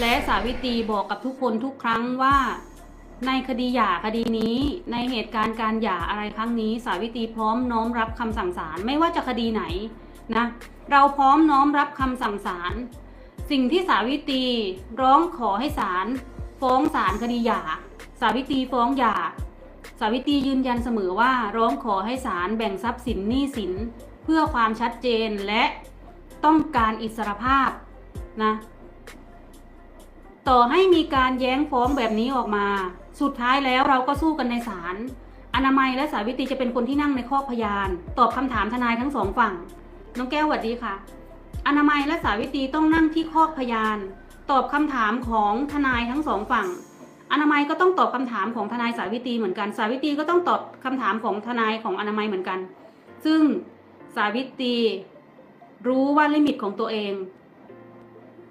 และสาวิตรีบอกกับทุกคนทุกครั้งว่า ในคดีหย่าคดีนี้ ในเหตุการณ์การหย่าอะไรครั้งนี้ สาวิตรีพร้อมน้อมรับคำสั่งศาลไม่ว่าจะคดีไหนนะเราพร้อมน้อมรับคำสั่งศาลสิ่งที่สาวิตรีร้องขอให้ศาลฟ้องศาลคดีหย่า สาวิตรีฟ้องหย่า สาวิตรียืนยันเสมอว่าร้องขอให้ศาลแบ่งทรัพย์สินหนี้สิน เพื่อความชัดเจนและต้องการอิสรภาพนะ ต่อให้มีการแย้งฟ้องแบบนี้ออกมา สุดท้ายแล้วเราก็สู้กันในศาลอนามัยและสาวิตรีจะเป็นคนที่นั่งในข้อพยาน ตอบคำถามทนายทั้งสองฝั่ง น้องแก้วสวัสดีค่ะ อนามัยและสาวิตรีต้องนั่งที่ข้อพยาน ตอบคำถามของทนายทั้งสองฝั่ง อนามัยก็ต้องตอบคำถามของทนายสาวิตรีเหมือนกัน สาวิตรีก็ต้องตอบคำถามของทนายของอนามัยเหมือนกัน ซึ่งสาวิตรีรู้ว่าลิมิตของตัวเอง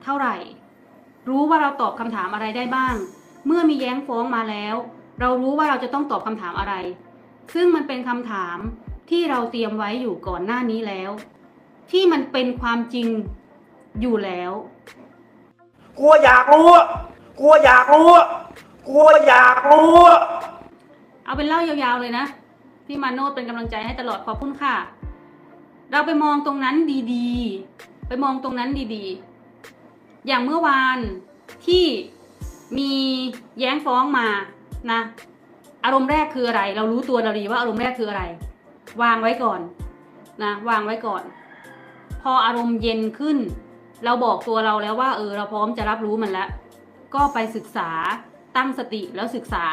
เท่าไหร่ รู้ว่าเราตอบคำถามอะไรได้บ้าง เมื่อมีแย้งฟ้องมาแล้ว เรารู้ว่าเราจะต้องตอบคำถามอะไร ซึ่งมันเป็นคำถามที่เราเตรียมไว้อยู่ก่อนหน้านี้แล้ว ที่มันเป็นความจริงอยู่แล้วกลัวอยากรู้อะกลัวอยากรู้อะกลัวอยากรู้อะเอาเป็นเล่ายาวๆเลยนะพี่มาโนดเป็นกำลังใจให้ตลอดขอบคุณค่ะ เราไปมองตรงนั้นดีๆ ไปมองตรงนั้นดีๆ อย่างเมื่อวานที่มีแย้งฟ้องมานะ อารมณ์แรกคืออะไร เรารู้ตัวเราดีว่าอารมณ์แรกคืออะไร วางไว้ก่อนนะวางไว้ก่อน พออารมณ์เย็นขึ้น เราบอกตัวเราแล้วว่า เออ เราพร้อมจะรับรู้มันแล้วก็ไปศึกษาตั้งสติแล้วศึกษา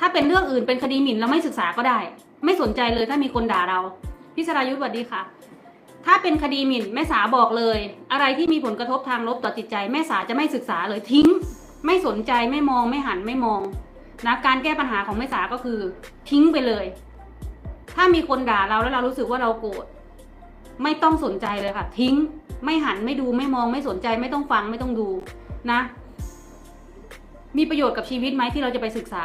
ถ้าเป็นเรื่องอื่นเป็นคดีหมิ่นเราไม่ศึกษาก็ได้ ไม่สนใจเลยถ้ามีคนด่าเราพี่สรายุทธสวัสดีค่ะ ถ้าเป็นคดีหมิ่นแม่สาบอกเลย อะไรที่มีผลกระทบทางลบต่อจิตใจ แม่สาจะไม่ศึกษาเลยทิ้ง ไม่สนใจไม่มองไม่หันไม่มองนะการแก้ปัญหาของแม่สาก็คือ ทิ้งไปเลย ถ้ามีคนด่าเราแล้วเรารู้สึกว่าเราโกรธไม่ต้องสนใจเลยค่ะ ทิ้งไม่หันไม่ดูไม่มองไม่สนใจไม่ต้องฟังไม่ต้องดูนะ มีประโยชน์กับชีวิตไหมที่เราจะไปศึกษา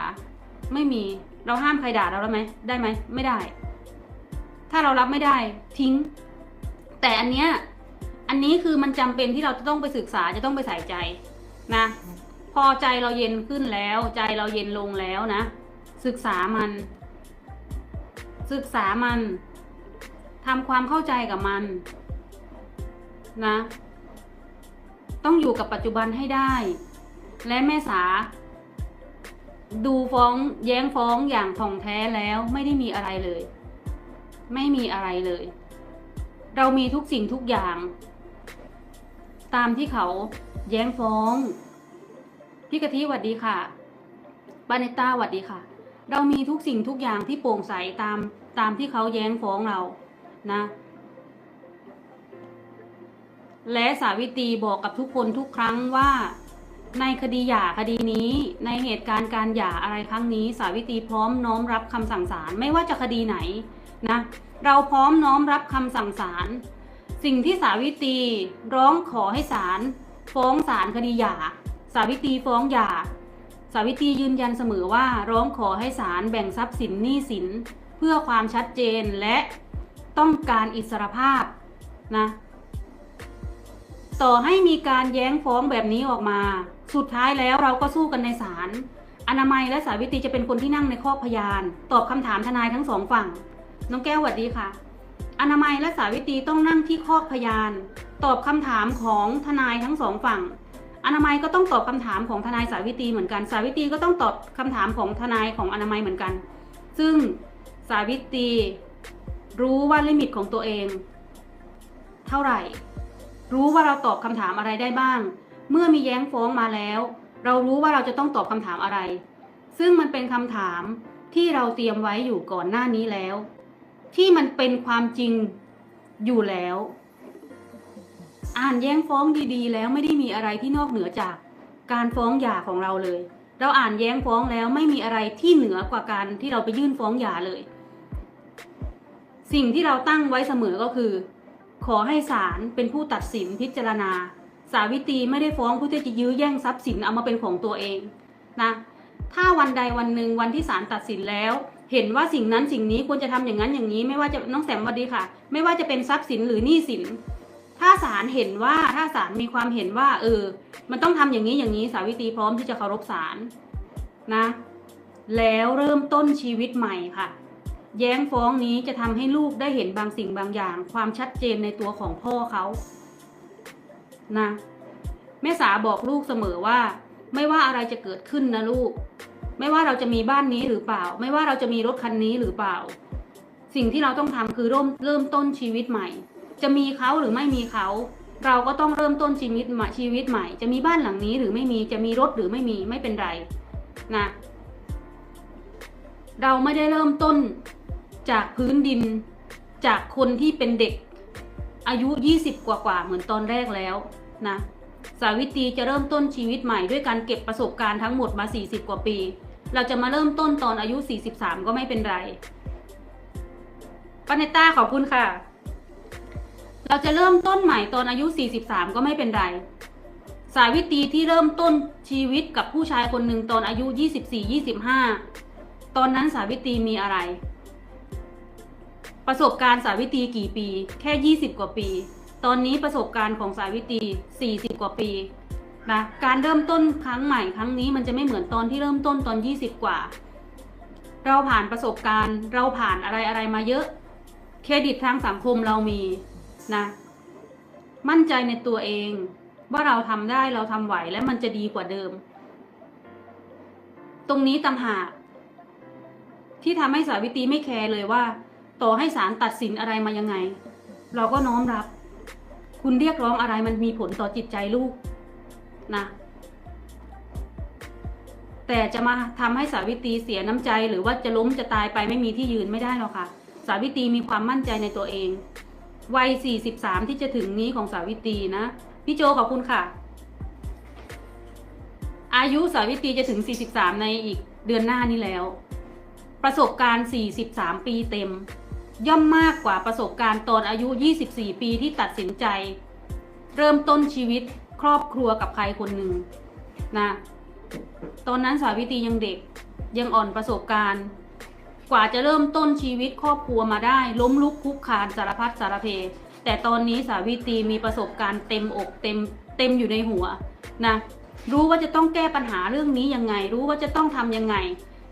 ไม่มีเราห้ามใครด่าเราแล้วไหมได้ไหมไม่ได้ ถ้าเรารับไม่ได้ ทิ้ง แต่อันเนี้ยอันนี้คือมันจำเป็นที่เราจะต้องไปศึกษาจะต้องไปใส่ใจนะ พอใจเราเย็นขึ้นแล้ว ใจเราเย็นลงแล้วนะ ศึกษามัน ศึกษามันทำความเข้าใจกับมัน นะ ต้องอยู่กับปัจจุบันให้ได้ และแม่สา ดูฟ้องแย้งฟ้องอย่างถ่องแท้แล้วไม่ได้มีอะไรเลย ไม่มีอะไรเลย เรามีทุกสิ่งทุกอย่าง ตามที่เขาแย้งฟ้อง พี่กะทิหวัดดีค่ะบาเนต้าหวัดดีค่ะ เรามีทุกสิ่งทุกอย่างที่โปร่งใสตามตามที่เขาแย้งฟ้องเรานะ และสาวิตรีบอกกับทุกคนทุกครั้งว่า ในคดีหย่าคดีนี้ในเหตุการณ์การหย่าอะไรครั้งนี้ สาวิตรีพร้อมน้อมรับคำสั่งศาลไม่ว่าจะคดีไหนนะ เราพร้อมน้อมรับคำสั่งศาลสิ่งที่สาวิตรีร้องขอให้ศาลฟ้องศาลคดีหย่า สาวิตรีฟ้องหย่า สาวิตรียืนยันเสมอว่าร้องขอให้ศาลแบ่งทรัพย์สินหนี้สิน เพื่อความชัดเจนและต้องการอิสรภาพนะต่อให้มีการแย้งฟ้องแบบนี้ออกมา สุดท้ายแล้วเราก็สู้กันในศาลอนามัยและสาวิตรีจะเป็นคนที่นั่งในข้อพยาน ตอบคำถามทนายทั้งสองฝั่ง น้องแก้วสวัสดีค่ะ อนามัยและสาวิตรีต้องนั่งที่ข้อพยาน ตอบคำถามของทนายทั้งสองฝั่ง อนามัยก็ต้องตอบคำถามของทนายสาวิตรีเหมือนกัน สาวิตรีก็ต้องตอบคำถามของทนายของอนามัยเหมือนกัน ซึ่งสาวิตรีรู้ว่าลิมิตของตัวเอง เท่าไหร่ รู้ว่าเราตอบคำถามอะไรได้บ้าง เมื่อมีแย้งฟ้องมาแล้ว เรารู้ว่าเราจะต้องตอบคำถามอะไร ซึ่งมันเป็นคำถามที่เราเตรียมไว้อยู่ก่อนหน้านี้แล้ว ที่มันเป็นความจริงอยู่แล้ว อ่านแย้งฟ้องดีๆ แล้วไม่ได้มีอะไรที่นอกเหนือจากการฟ้องหย่าของเราเลย เราอ่านแย้งฟ้องแล้วไม่มีอะไรที่เหนือกว่าการที่เราไปยื่นฟ้องหย่าเลย สิ่งที่เราตั้งไว้เสมอก็คือ ขอให้ศาลเป็นผู้ตัดสินพิจารณา สาวิตรีไม่ได้ฟ้องเพื่อที่จะยื้อแย่งทรัพย์สินเอามาเป็นของตัวเองนะ ถ้าวันใดวันหนึ่งวันที่ศาลตัดสินแล้ว เห็นว่าสิ่งนั้นสิ่งนี้ควรจะทำอย่างนั้นอย่างนี้ ไม่ว่าจะน้องแสมวัสดีค่ะ ไม่ว่าจะเป็นทรัพย์สินหรือหนี้สิน ถ้าศาลเห็นว่าถ้าศาลมีความเห็นว่า เออ มันต้องทำอย่างนี้อย่างนี้สาวิตรีพร้อมที่จะเคารพศาลนะ แล้วเริ่มต้นชีวิตใหม่ค่ะ แย้งฟ้องนี้จะทำให้ลูกได้เห็นบางสิ่งบางอย่าง ความชัดเจนในตัวของพ่อเขานะแม่สาบอกลูกเสมอว่า ไม่ว่าอะไรจะเกิดขึ้นนะลูก ไม่ว่าเราจะมีบ้านนี้หรือเปล่า ไม่ว่าเราจะมีรถคันนี้หรือเปล่า สิ่งที่เราต้องทำคือเริ่มเริ่มต้นชีวิตใหม่ จะมีเขาหรือไม่มีเขา เราก็ต้องเริ่มต้นชีวิตใหม่ชีวิตใหม่ จะมีบ้านหลังนี้หรือไม่มีจะมีรถหรือไม่มีไม่เป็นไรนะเราไม่ได้เริ่มต้นจากพื้นดิน จากคนที่เป็นเด็กอายุ 20 กว่ากว่าเหมือนตอนแรกแล้วนะ สาวิตรีจะเริ่มต้นชีวิตใหม่ด้วยการเก็บประสบการณ์ทั้งหมดมา 40 กว่าปี เราจะมาเริ่มต้นตอนอายุ 43 ก็ไม่เป็นไรปาเนต้าขอบคุณค่ะ เราจะเริ่มต้นใหม่ตอนอายุ 43 ก็ไม่เป็นไร สาวิตรีที่เริ่มต้นชีวิตกับผู้ชายคนหนึ่งตอนอายุ 24-25 ตอนนั้นสาวิตรีมีอะไร ประสบการณ์สาวิตรีกี่ปี แค่ 20 กว่าปี ตอนนี้ประสบการณ์ของสายวิตรี40 กว่าปีนะการเริ่มต้นครั้งใหม่ครั้งนี้มันจะไม่เหมือนตอนที่เริ่มต้นตอน 20 กว่า เราผ่านประสบการณ์ เราผ่านอะไรอะไรมาเยอะ เครดิตทางสังคมเรามีนะมั่นใจในตัวเอง ว่าเราทำได้เราทำไหวและมันจะดีกว่าเดิม ตรงนี้ต่างหากที่ทำให้สาวิตีไม่แคร์เลยว่า ต่อให้ศาลตัดสินอะไรมายังไง เราก็น้อมรับ คุณเรียกร้องอะไรมันมีผลต่อจิตใจลูกนะแต่จะมาทำให้สาวิตรีเสียน้ำใจ หรือว่าจะล้มจะตายไปไม่มีที่ยืนไม่ได้หรอกค่ะ สาวิตรีมีความมั่นใจในตัวเอง วัย 43 ที่จะถึงนี้ของสาวิตรีนะ พี่โจขอบคุณค่ะ อายุสาวิตรีจะถึง 43 ในอีกเดือนหน้านี้แล้ว ประสบการณ์ 43 ปีเต็ม ย่อมมากกว่าประสบการณ์ตอนอายุ 24 ปีที่ตัดสินใจ เริ่มต้นชีวิตครอบครัวกับใครคนหนึ่งนะตอนนั้นสาวิตรียังเด็กยังอ่อนประสบการณ์ กว่าจะเริ่มต้นชีวิตครอบครัวมาได้ ล้มลุกคลุกคานสารพัดสารเพ แต่ตอนนี้สาวิตรีมีประสบการณ์เต็มอกเต็มเต็มอยู่ในหัวนะรู้ว่าจะต้องแก้ปัญหาเรื่องนี้ยังไง รู้ว่าจะต้องทำยังไง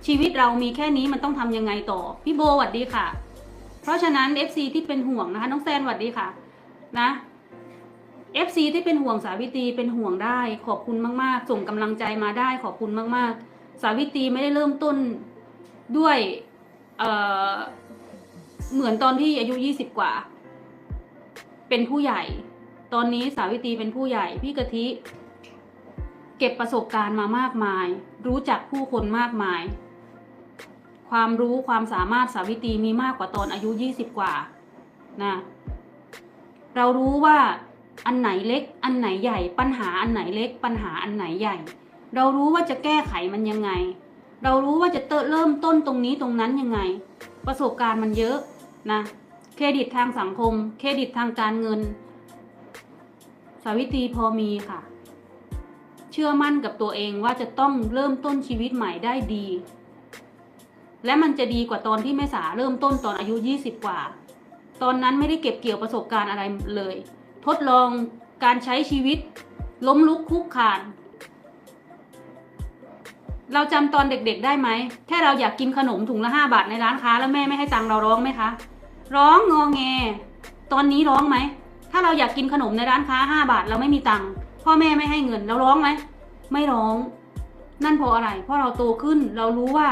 ชีวิตเรามีแค่นี้มันต้องทำยังไงต่อ พี่โบสวัสดีค่ะ เพราะฉะนั้น FC ที่เป็นห่วงนะคะน้องแซนสวัสดีค่ะนะ FC ที่เป็นห่วงสาวิตรีเป็นห่วงได้ขอบคุณมากๆ ส่งกำลังใจมาได้ขอบคุณมากๆ สาวิตรีไม่ได้เริ่มต้นด้วยเเหมือนตอนที่อายุ 20 กว่า เป็นผู้ใหญ่ ตอนนี้สาวิตรีเป็นผู้ใหญ่พี่กะทิ เก็บประสบการณ์มามากมาย รู้จักผู้คนมากมาย ความรู้ความสามารถสาวิตรีมีมากกว่าตอนอายุ 20 กว่านะเรารู้ว่าอันไหนเล็ก อันไหนใหญ่ ปัญหาอันไหนเล็ก ปัญหาอันไหนใหญ่ เรารู้ว่าจะแก้ไขมันยังไง เรารู้ว่าจะเริ่มต้นตรงนี้ตรงนั้นยังไง ประสบการณ์มันเยอะนะเครดิตทางสังคม เครดิตทางการเงิน สาวิตรีพอมีค่ะ เชื่อมั่นกับตัวเองว่าจะต้องเริ่มต้นชีวิตใหม่ได้ดี และมันจะดีกว่าตอนที่แม่สาเริ่มต้นตอนอายุ 20 กว่า ตอนนั้นไม่ได้เก็บเกี่ยวประสบการณ์อะไรเลย ทดลองการใช้ชีวิต ล้มลุกคุกคาน เราจำตอนเด็กๆได้ไหม แค่เราอยากกินขนมถุงละห้าบาทในร้านค้า แล้วแม่ไม่ให้ตังเราร้องไหมคะ ร้องงอแง ตอนนี้ร้องไหม ถ้าเราอยากกินขนมในร้านค้าห้าบาท เราไม่มีตังพ่อแม่ไม่ให้เงินเราร้องไหม ไม่ร้อง นั่นเพราะอะไร เพราะเราโตขึ้น เรารู้ว่า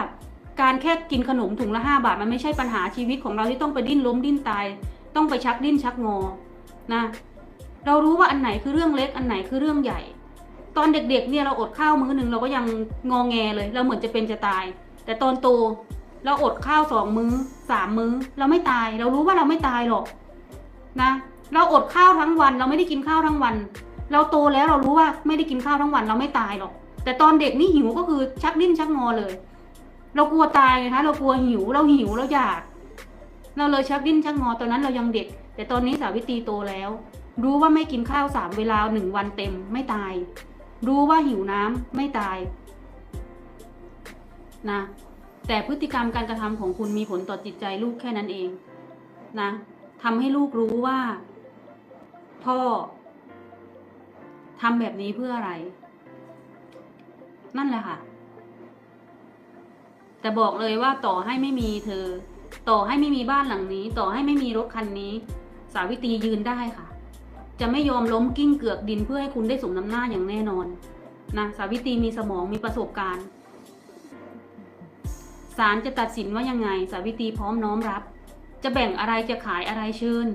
การแค่กินขนมถุงละห้าบาท มันไม่ใช่ปัญหาชีวิตของเราที่ต้องไปดิ้นล้มดิ้นตาย ต้องไปชักดิ้นชักงอนะเรารู้ว่าอันไหนคือเรื่องเล็กอันไหนคือเรื่องใหญ่ ตอนเด็กๆเนี่ยเราอดข้าวมื้อหนึ่งเราก็ยังงอแงเลย เราเหมือนจะเป็นจะตาย แต่ตอนโตเราอดข้าวสองมื้อสามมื้อ เราไม่ตาย เรารู้ว่าเราไม่ตายหรอกนะเราอดข้าวทั้งวัน เราไม่ได้กินข้าวทั้งวัน เราโตแล้วเรารู้ว่าไม่ได้กินข้าวทั้งวันเราไม่ตายหรอก แต่ตอนเด็กนี่หิวก็คือชักดิ้นชักงอเลย เรากลัวตายไงคะเรากลัวหิว เราหิวเราอยาก เราเลยชักดิ้นชักงอตอนนั้นเรายังเด็ก แต่ตอนนี้สาวิตรีโตแล้ว รู้ว่าไม่กินข้าวสามเวลาหนึ่งวันเต็มไม่ตาย รู้ว่าหิวน้ำไม่ตายนะแต่พฤติกรรมการกระทำของคุณมีผลต่อจิตใจลูกแค่นั้นเองนะทำให้ลูกรู้ว่า พ่อทำแบบนี้เพื่ออะไร นั่นแหละค่ะ แต่บอกเลยว่าต่อให้ไม่มีเธอ ต่อให้ไม่มีบ้านหลังนี้ ต่อให้ไม่มีรถคันนี้ สาวิตรียืนได้ค่ะ จะไม่ยอมล้มกิ้งเกือกดินเพื่อให้คุณได้สมน้ำหน้าอย่างแน่นอนนะสาวิตรีมีสมองมีประสบการณ์ศาลจะตัดสินว่ายังไง สาวิตรีพร้อมน้อมรับ จะแบ่งอะไรจะขายอะไรเชิญ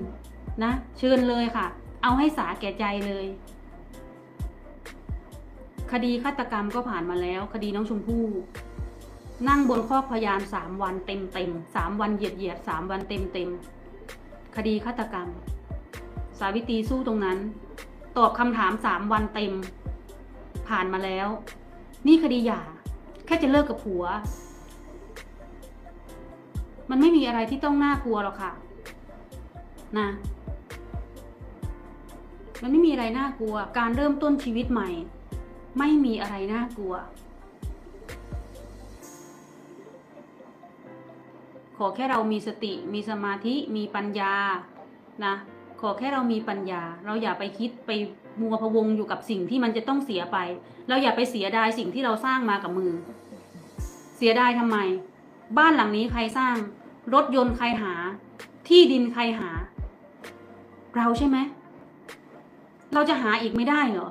นะเชิญเลยค่ะ เอาให้สาแก่ใจเลย คดีฆาตกรรมก็ผ่านมาแล้ว คดีน้องชมพู่ นั่งบนคอพยานสามวันเต็มเต็มสามวันเหยียดเหยียดสามวันเต็มเต็มคดีฆาตกรรม สาวิตรีสู้ตรงนั้น ตอบคำถามสามวันเต็ม ผ่านมาแล้ว นี่คดีหย่า แค่จะเลิกกับผัว มันไม่มีอะไรที่ต้องน่ากลัวหรอกค่ะ นะ มันไม่มีอะไรน่ากลัว การเริ่มต้นชีวิตใหม่ ไม่มีอะไรน่ากลัว อแค่เรามีสติ มีสมาธิ มีปัญญา นะ ขอแค่เรามีปัญญา เราอย่าไปคิดไปมัวพะวงอยู่กับสิ่งที่มันจะต้องเสียไป เราอย่าไปเสียดายสิ่งที่เราสร้างมากับมือ เสียดายทำไม บ้านหลังนี้ใครสร้าง รถยนต์ใครหา ที่ดินใครหา เราใช่ไหม เราจะหาอีกไม่ได้เหรอ